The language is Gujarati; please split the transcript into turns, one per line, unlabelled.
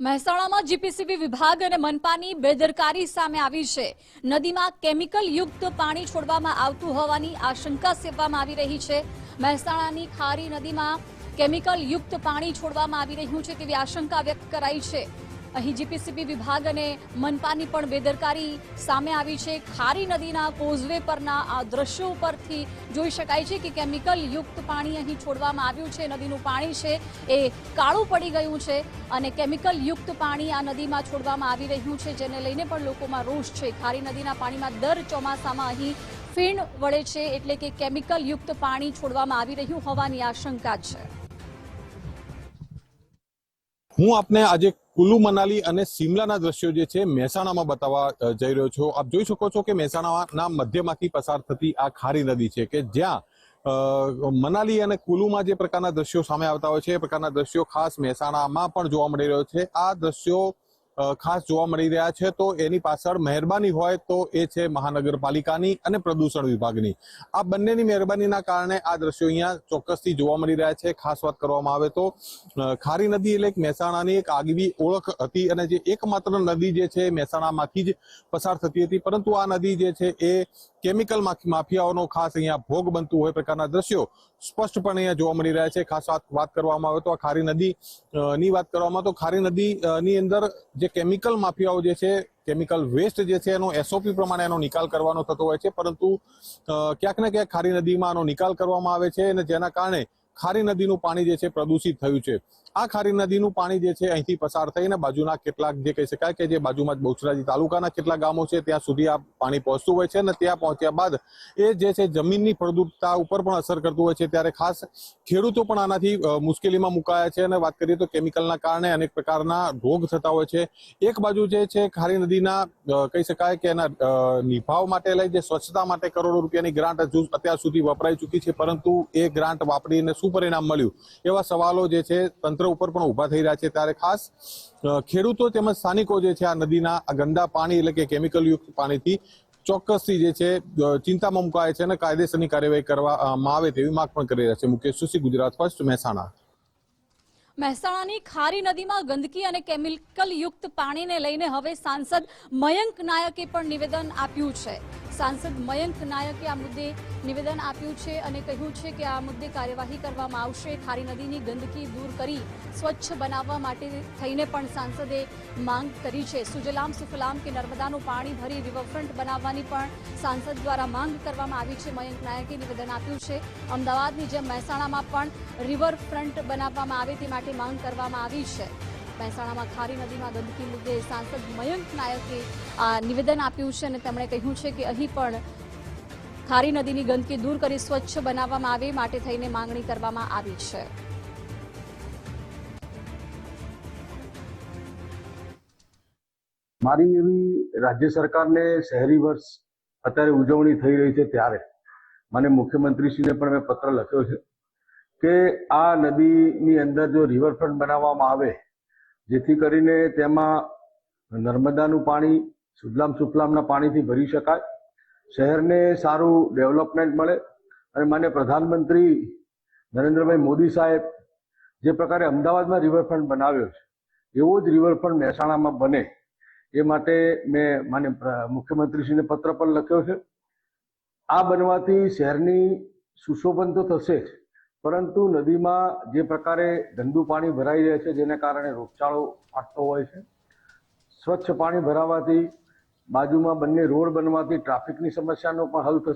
મહેસાણામાં જીપીસીબી વિભાગ અને મનપાની બેદરકારી સામે આવી છે. નદીમાં કેમિકલ યુક્ત પાણી છોડવામાં આવતું હોવાની આશંકા સેવવામાં આવી રહી છે. મહેસાણાની ખારી નદીમાં કેમિકલ યુક્ત પાણી છોડવામાં આવી રહ્યું છે તેવી આશંકા વ્યક્ત કરાઈ છે. અહીં જીપીસીબી વિભાગ અને મનપાની પણ બેદરકારી સામે આવી છે. ખારી નદીના કોઝવે પરના આ દ્રશ્યો પરથી જોઈ શકાય છે કે કેમિકલ યુક્ત પાણી અહીં છોડવામાં આવ્યું છે. નદીનું પાણી છે એ કાળું પડી ગયું છે અને કેમિકલ યુક્ત પાણી આ નદીમાં છોડવામાં આવી રહ્યું છે, જેને લઈને પણ લોકોમાં રોષ છે. ખારી નદીના પાણીમાં દર ચોમાસામાં અહીં ફીણ વળે છે એટલે કે કેમિકલ યુક્ત પાણી છોડવામાં આવી રહ્યું હોવાની આશંકા છે.
હું આપને આજે કુલ્લુ મનાલી અને સિમલાના દ્રશ્યો જે છે મહેસાણામાં બતાવવા જઈ રહ્યો છું. આપ જોઈ શકો છો કે મહેસાણાના મધ્યમાંથી પસાર થતી આ ખારી નદી છે કે જ્યાં મનાલી અને કુલુમાં જે પ્રકારના દ્રશ્યો સામે આવતા હોય છે, એ પ્રકારના દ્રશ્યો ખાસ મહેસાણામાં પણ જોવા મળી રહ્યો છે. આ દ્રશ્યો ખાસ જોવા મળી રહ્યા છે, તો એની પાછળ મહેરબાની હોય તો એ છે મહાનગરપાલિકાની અને પ્રદૂષણ વિભાગની. આ બંનેની મહેરબાનીના કારણે આ દ્રશ્યો અહીંયા ચોક્કસથી જોવા મળી રહ્યા છે. ખાસ વાત કરવામાં આવે તો ખારી નદી એટલે એક મહેસાણાની એક આગવી ઓળખ હતી અને જે એકમાત્ર નદી જે છે મહેસાણામાંથી જ પસાર થતી હતી. પરંતુ આ નદી જે છે એ કેમિકલ માફિયાઓનો ખાસ અહીંયા ભોગ બનતું હોય પ્રકારના દ્રશ્યો સ્પષ્ટપણે અહીંયા જોવા મળી રહ્યા છે. ખાસ વાત કરવામાં આવે તો આ ખારી નદી ની વાત કરવામાં તો ખારી નદી ની અંદર જે કેમિકલ માફિયાઓ જે છે, કેમિકલ વેસ્ટ જે છે એનો એસઓપી પ્રમાણે એનો નિકાલ કરવાનો થતો હોય છે. પરંતુ ક્યાંક ને ક્યાંક ખારી નદીમાં આનો નિકાલ કરવામાં આવે છે અને જેના કારણે ખારી નદીનું પાણી જે છે પ્રદૂષિત થયું છે. આ ખારી નદીનું પાણી જે છે અહીંથી પસાર થઈને બાજુના કેટલાક જે કહી શકાય કે જે બાજુમાં જ બહુચરાજી તાલુકાના કેટલાક ગામો છે, ત્યાં સુધી આ પાણી પહોંચતું હોય છે અને ત્યાં પહોંચ્યા બાદ એ જે છે જમીનની ફળદ્રુપતા ઉપર પણ અસર કરતું હોય છે. ત્યારે ખાસ ખેડૂતો પણ આનાથી મુશ્કેલીમાં મુકાયા છે અને વાત કરીએ તો કેમિકલના કારણે અનેક પ્રકારના રોગ થતા હોય છે. એક બાજુ જે છે ખારી નદીના કહી શકાય કે એના નિભાવ માટે લઈ, જે સ્વચ્છતા માટે કરોડો રૂપિયાની ગ્રાન્ટ હજુ અત્યાર સુધી વપરાઈ ચૂકી છે, પરંતુ એ ગ્રાન્ટ વાપરીને શું પરિણામ મળ્યું? એવા સવાલો જે છે, તંત્ર ઉપર પણ ઊભા થઈ રહ્યા છે. ત્યારે ખાસ ખેડૂતો તેમજ સ્થાનિકો જે છે, આ નદીના ગંદા પાણી એટલે કે કેમિકલયુક્ત પાણીથી ચોક્કસથી જે છે ચિંતામાં મુકાય છે અને કાયદેસરની કાર્યવાહી કરવામાં આવે તેવી માંગ પણ કરી રહ્યા છે. મુકેશ સુશી, ગુજરાત ફર્સ્ટ, મહેસાણા.
મહેસાણાની ખારી નદીમાં ગંદકી અને કેમિકલ યુક્ત પાણીને લઈને હવે સાંસદ મયંક નાયકે પણ નિવેદન આપ્યું છે. સાંસદ મયંક નાયકે આ મુદ્દે નિવેદન આપ્યું છે અને કહ્યું છે કે આ મુદ્દે કાર્યવાહી કરવામાં આવશે. ખારી નદીની ગંદકી દૂર કરી સ્વચ્છ બનાવવા માટે થઈને પણ સાંસદે માંગ કરી છે. સુજલામ, સુફલામ કે નર્મદાનું પાણી ભરી રિવરફ્રન્ટ બનાવવાની પણ સાંસદ દ્વારા માંગ કરવામાં આવી છે. મયંક નાયકે નિવેદન આપ્યું છે. અમદાવાદની જેમ મહેસાણામાં પણ રિવરફ્રન્ટ બનાવવામાં આવે તે માટે માંગ કરવામાં આવી છે. મહેસાણામાં ખારી નદીમાં ગંદકી મુદ્દે સાંસદ મયંક નાયકે આ નિવેદન આપ્યું છે અને તેમણે કહ્યું છે કે અહીં પણ ખારી નદીની ગંદકી દૂર કરી સ્વચ્છ બનાવવામાં આવે માટે થઈને માંગણી કરવામાં આવી છે.
મારી એવી રાજ્ય સરકારને શહેરી વર્ષ અત્યારે ઉજવણી થઈ રહી છે ત્યારે મને મુખ્યમંત્રીશ્રીને પણ મેં પત્ર લખ્યો છે કે આ નદીની અંદર જો રિવરફ્રન્ટ બનાવવામાં આવે જેથી કરીને તેમાં નર્મદાનું પાણી સુજલામ સુફલામના પાણીથી ભરી શકાય. શહેરને સારું ડેવલપમેન્ટ મળે અને માન્ય પ્રધાનમંત્રી નરેન્દ્રભાઈ મોદી સાહેબ જે પ્રકારે અમદાવાદમાં રિવરફ્રન્ટ બનાવ્યો છે, એવો જ રિવરફ્રન્ટ મહેસાણામાં બને. એ માટે મેં માન્ય મુખ્યમંત્રીશ્રીને પત્ર પણ લખ્યો છે. આ બનવાથી શહેરની સુશોભન તો થશે જ. પરંતુ નદીમાં જે પ્રકારે ગંદુ પાણી ભરાઈ રહે છે, જેને કારણે રોગચાળો ફાટતો હોય છે, સ્વચ્છ પાણી ભરાવાથી બાજુમાં બંને રોડ બનવાથી ટ્રાફિકની સમસ્યાનો પણ હલ થશે.